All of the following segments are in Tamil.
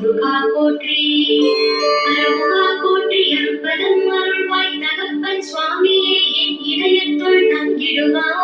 முருகா போற்றி. அருகா போற்றி. அருப்பதன் அருள்வாய் தகப்பன் சுவாமியே என் இதயத்துள் தங்கிடுவான்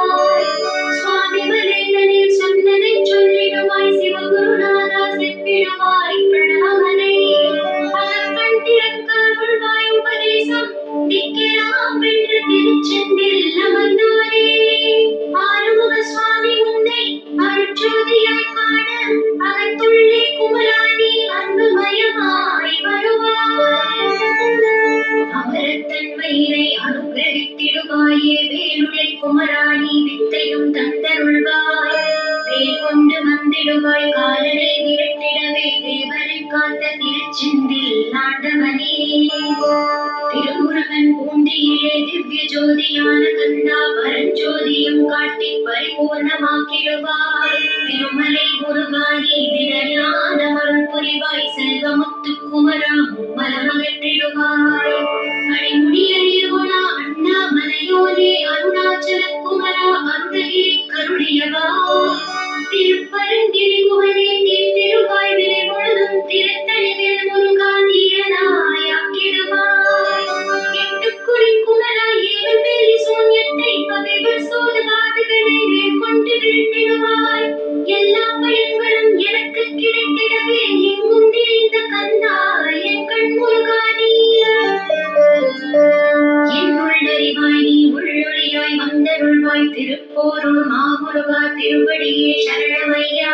கண்ணியிலே திவ்ய ஜோதியான கந்தா பரஞ்சோதியும் காட்டி பரிபூர்ணமாக்கிடுவாய் திருமலை முருகானி தினஞான மருள் புரிவாய் செல்வமுத்து குமரா மும்மலமகற்றிடுவாய். திருப்போரும் மாமுருகா திருவடியே சரணமையா?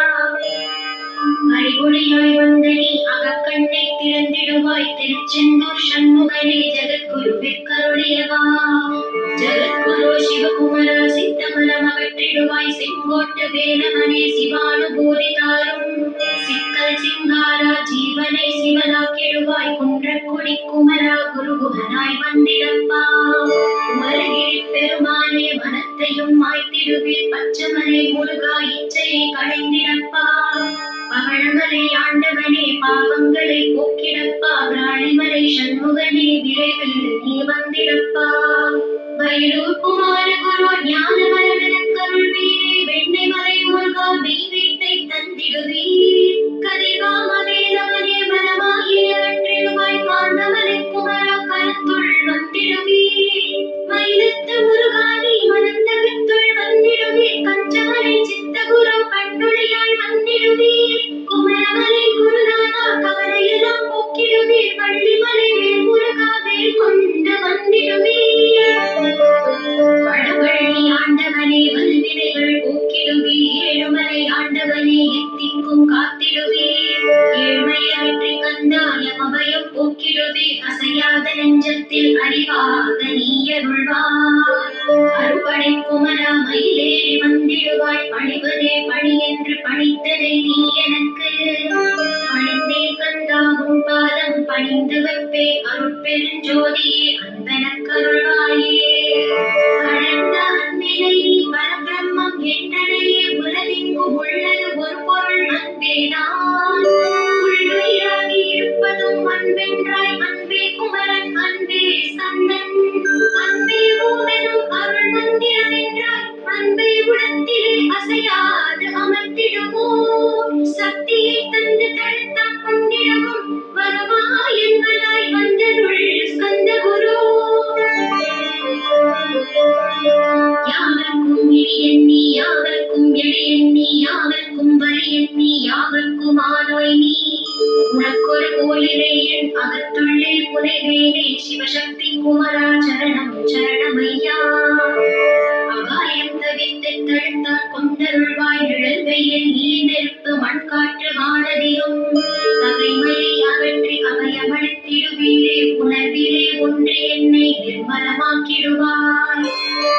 அறிவுடையாய் வந்த நீ அகக்கண்ணை திறந்திடுவாய். திருச்செந்தூர் சண்முகனே ஜெகத்குரு பிற்கருடையவா ஜெகத்குரு சிவகுமரா சித்தமலம் அகற்றிடுவாய். செங்கோட்டு வேலவனே சிவானுபூதி தாரும். சிக்கல் சிங்காரா ஜீவனை சிவனாக்கிடுவாய். குன்றக்குடி குமரா குருகுகனாய் வந்திடம் துர்கா இச்சையை களைந்திடப்பா பகழமலை ஆண்டவனே பாவங்களை போக்கிடப்பா பிராணிமலை சண்முகனே விரைவில் நீ வந்திடப்பா வயலூர் குமார குரு ஞான மரமெனக்கருள்வீரே வெண்ணை மலை முருகா வீட்டை தந்திடுவீர். கதிகாமலை நிர்மலமாக்கிடுவாய்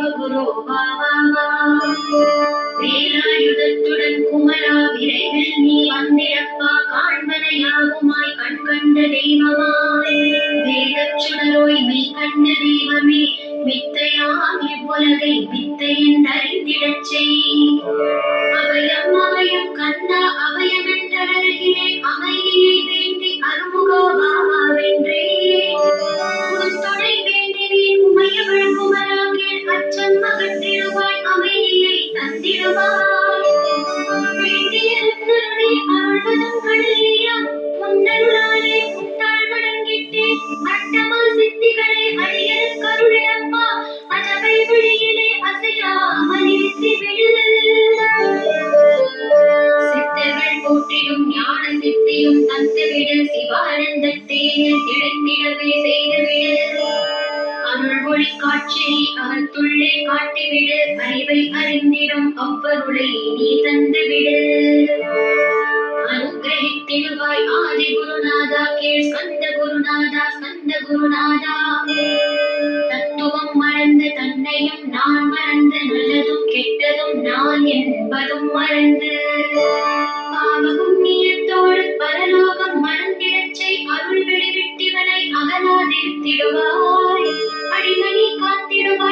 சிவகுரு வா வேலாயுதத்துடன் குமரா விரைவில் நீ வந்திடப்பா. காண்பனையாகுமாய் கண் கண்ட தெய்வமாய். வேதச் மெய் கண்ட தெய்வமே வித்தையாம் இவ்வுலகை வித்தை என்றறிந்திடச் செய். அபயம் அபயம் கந்தா அபயம் என்றருகிறேன் அமைதியை வேண்டி அருமுகோ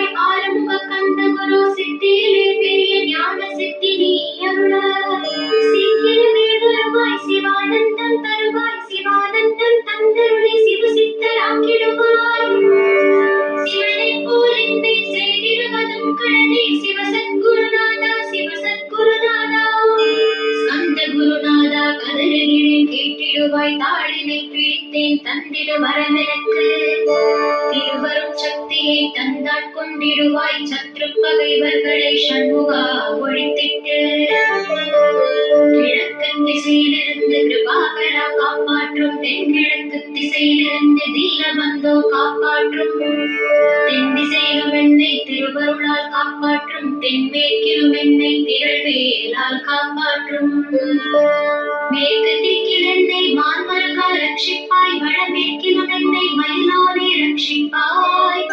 my திசையிலிருந்து வந்தோ காப்பாற்றும். தென் திசையிலும் என்னை திருவருளால் காப்பாற்றும். தென்மேற்கிலும் என்னை திரள்வேலால் காப்பாற்றும். மேற்கு திக்கில் என்னை மான்மரகா ரட்சிப்பாய். வடமேற்கிலும் என்னை மயிலோனே ரட்சிப்பாய்.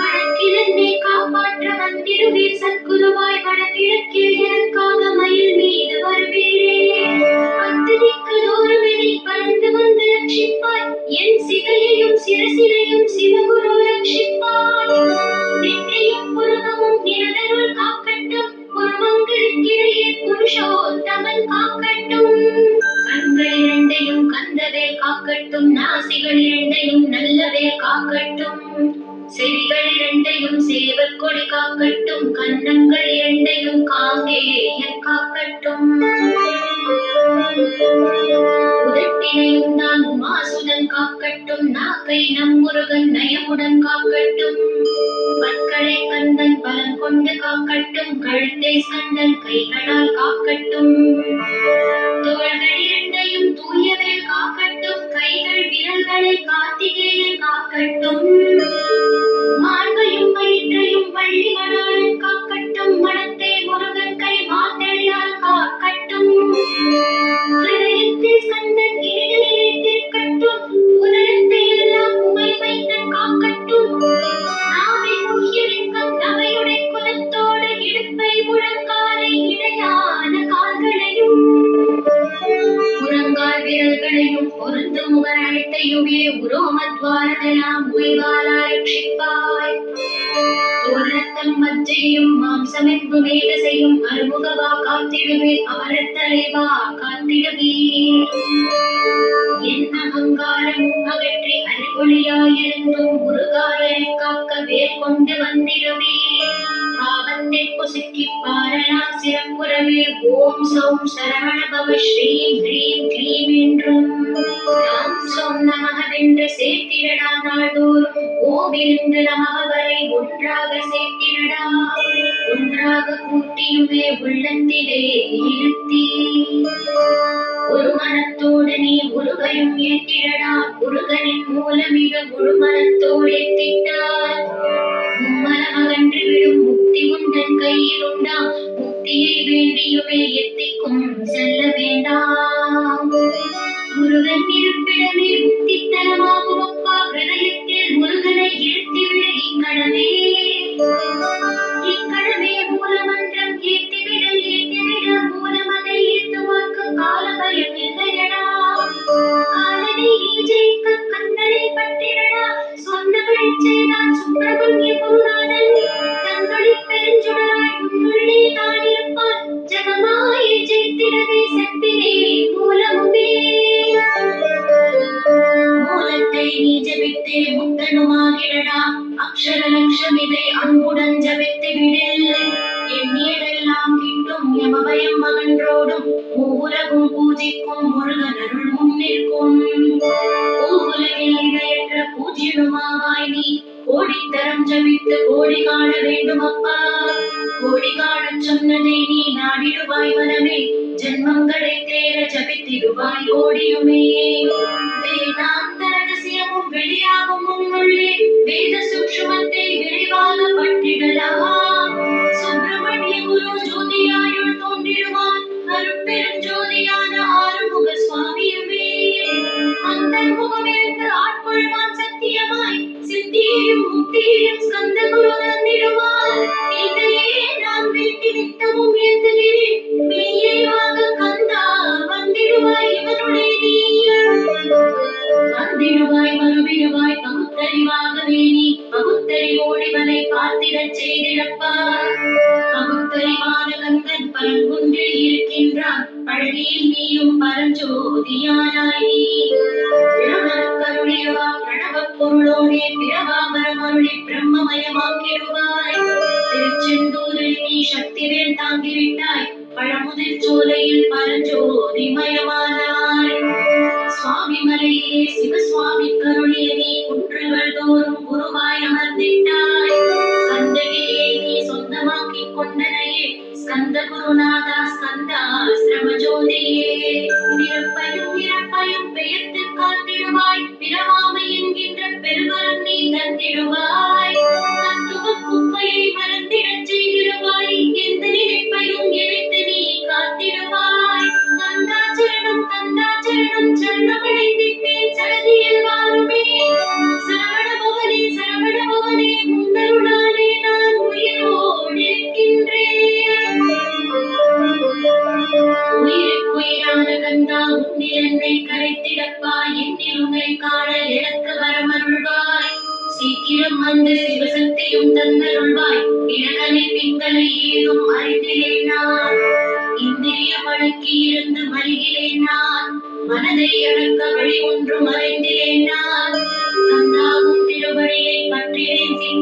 வடக்கில் என்னை காப்பாற்ற வந்திடுவீர் சத்குருவாய். வடகிழக்கில் எனக்காக மயில் மீது வருவீரே. பத்து திக்கு தூரம் என்னை பறந்து வந்து ரட்சிப்பாய். என் சிகையையும் சிரசிலையும் சிவகுரு ரட்சிப்பாய் நெற்றியும் புருவமும் நிலதருள் காக்கட்டும். புருவங்களுக்கிடையே புருஷோத்தமன் காக்கட்டும். கண்கள் இரண்டையும் கந்தவேல் காக்கட்டும். நாசிகள் இரண்டையும் நல்லவேல் காக்கட்டும். செவிகள் இரண்டையும் சேவற் கொடி காக்கட்டும். கன்னங்கள் இரண்டையும் காங்கேயன் காக்கட்டும். உதட்டினையும் நான் உமாசுதன் காக்கட்டும் நாக்கை நம் முருகன் நயமுடன் காக்கட்டும். பற்களை கந்தன் பலம் கொண்டு காக்கட்டும் கழுத்தை சந்தன் கைகளால் காக்கட்டும். தோள்கள் இரண்டையும் தூயவே காக்கட்டும் கைகள் விரல்களை கார்த்திகேயன் காக்கட்டும். மார்பையும் வயிற்றையும் வள்ளி மணாளன் காக்கட்டும். மனத்தை முருகன் கை மாத்தெளியால் காக்கட்டும். ஹிருதயத்தில் ஸ்கந்தன் கிரீம் கிரீம் கிரீம் என்றும். நாம் சொன்னாக வென்று சேர்த்திடடா நாள்தோறும். ஓவிருந்து நாகவரை ஒன்றாக சேர்த்திடடா. ஒன்றாக கூட்டியுமே உள்ளத்திலே இருத்தி ஒரு மனத்தோடு நீ முருகையும் ஏற்றிடடா. முருகனின் மூலம் இது முழு மனத்தோடு ஏற்றிட்டால் மும்மலம் விடும் முக்தி உந்தன் கையில் உண்டா முக்தியை வேண்டியுமே எத்திக்கும் செல்ல வேண்டாம். முருகன் இருப்பிடமே முக்தி அப்பா ஹிருதயத்தில் முருகனை இருத்திவிட இக்கடமே இக்கடமே மூலமன்றம் நீ நாடிடுவாய் மனமே ஜென்மங்களை தேர ஜபித்திடுவாய் ஓடியுமே வேதாந்த ரகசியமும் வெளியாகும் உன்னுள்ளே வேத சூக்ஷமத்தை விரைவாக பற்றிடலாம் சுப்பிரமணிய குரு ஜோதியாயுள் தோன்றிடுவான் அருட்பெருஞ்சோதியான ஆறுமுக சுவாமியுமே அந்த முகமிருந்து ஆட்கொள்வான் சத்தியமாய் சித்தியையும் முக்தியையும் ஸ்கந்த குரு தந்திடுவான் வேண்டி நித்தமும் ஏந்துகிறேன் கந்தா வந்திடுவாய் இவனுடைய நீ வந்திடுவாய் மறுவிடுவாய் பகுத்தறிவாகவே நீ பகுத்தறிவோடு பார்த்திடச் செய்திடப்பா பகுத்தறிவான கந்தன் இருக்கின்றான் நீயும்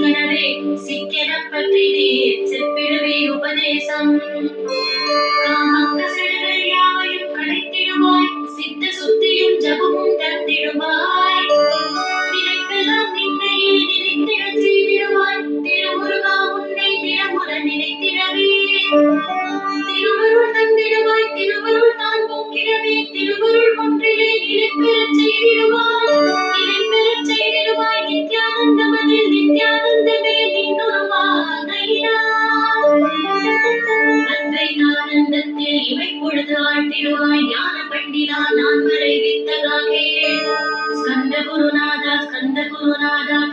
பற்றினேன் சிக்கெனப் சிக்கன பற்றினேன் செப்பிடுவே உபதேசம். காமக்க காமக்கசடுகள் யாவையும் களைத்திடுவாய் சித்த சுத்தியும் ஜபமும் தந்திடுவாய்.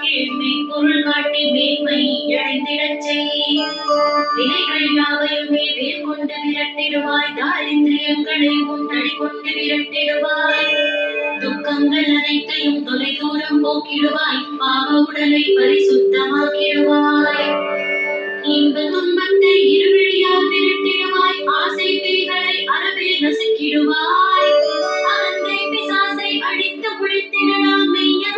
கேள்வி பொருள் காட்டி மேன்மை இழைந்திடச் செய் யாவையுமே வேர் கொண்டு விரட்டிடுவாய் தாரிந்திரியங்களை உன் கொண்டு விரட்டிடுவாய் துக்கங்கள் அனைத்தையும் தொலைதூரம் போக்கிடுவாய் பாவ உடலை பரிசுத்தமாக்கிடுவாய் இன்ப துன்பத்தை இருவழியால் விரட்டிடுவாய் ஆசை பிரிகளை அறவே நசுக்கிடுவாய் அகந்தை பிசாசை அடித்து குளித்திடலாமே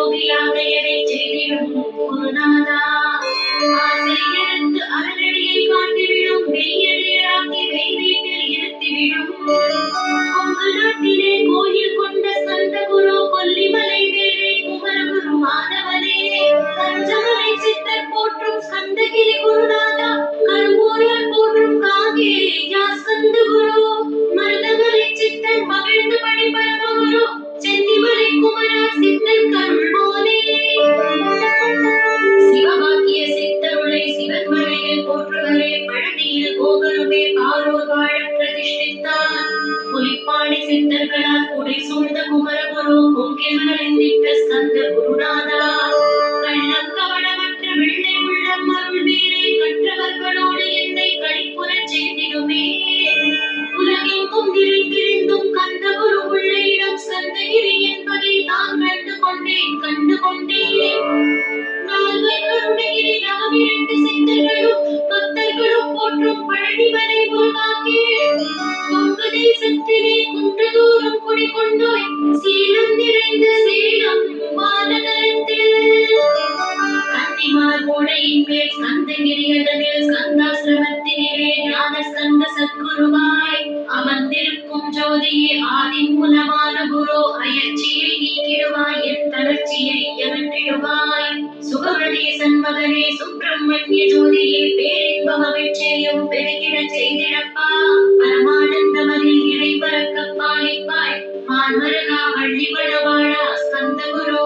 யோகியாக எதை செய்திடும் குருநாதா சித்தர்களால் குடை சூழ்ந்த குமரகுரு கொங்கை மணலிந்தி குருவாய் அமர்ந்திருக்கும் ஜோதியே ஆதி மூலமான குரு அயற்சியை நீக்கிடுவாய் என் தளர்ச்சியை அகற்றிடுவாய் சுகவதேசன் மகனே சுப்பிரமணிய ஜோதியே பேரின்பம வெற்றியும் பெருகிடச் செய்திடப்பா. பரமானந்தமதில் இறை பறக்க பாலிப்பாய். மான்மருகா வள்ளிவளவாழா ஸ்கந்த குரு.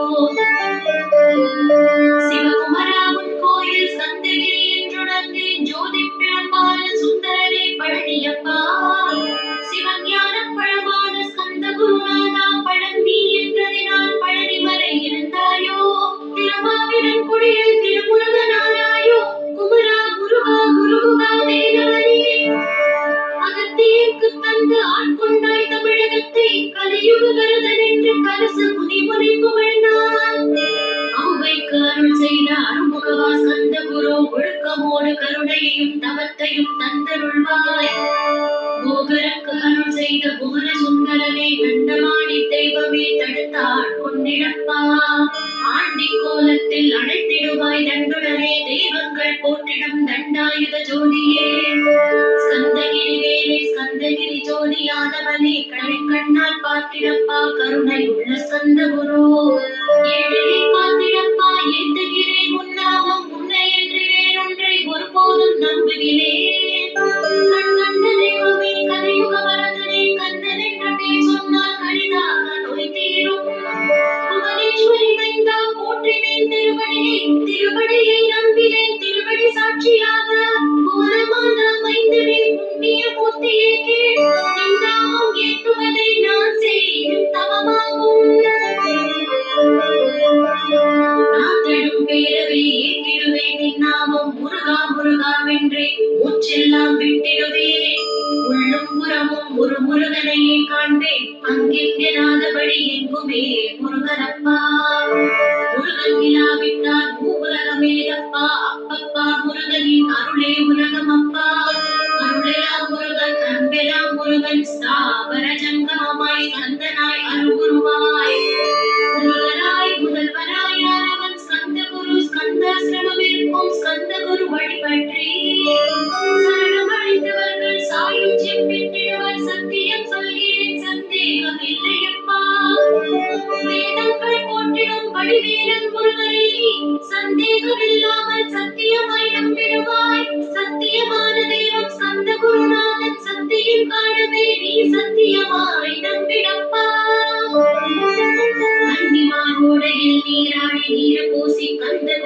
அப்பப்பா முருகனின் அருளே உலகம் அப்பா.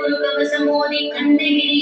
கந்த குரு கவசம் ஓதி கந்தகிரி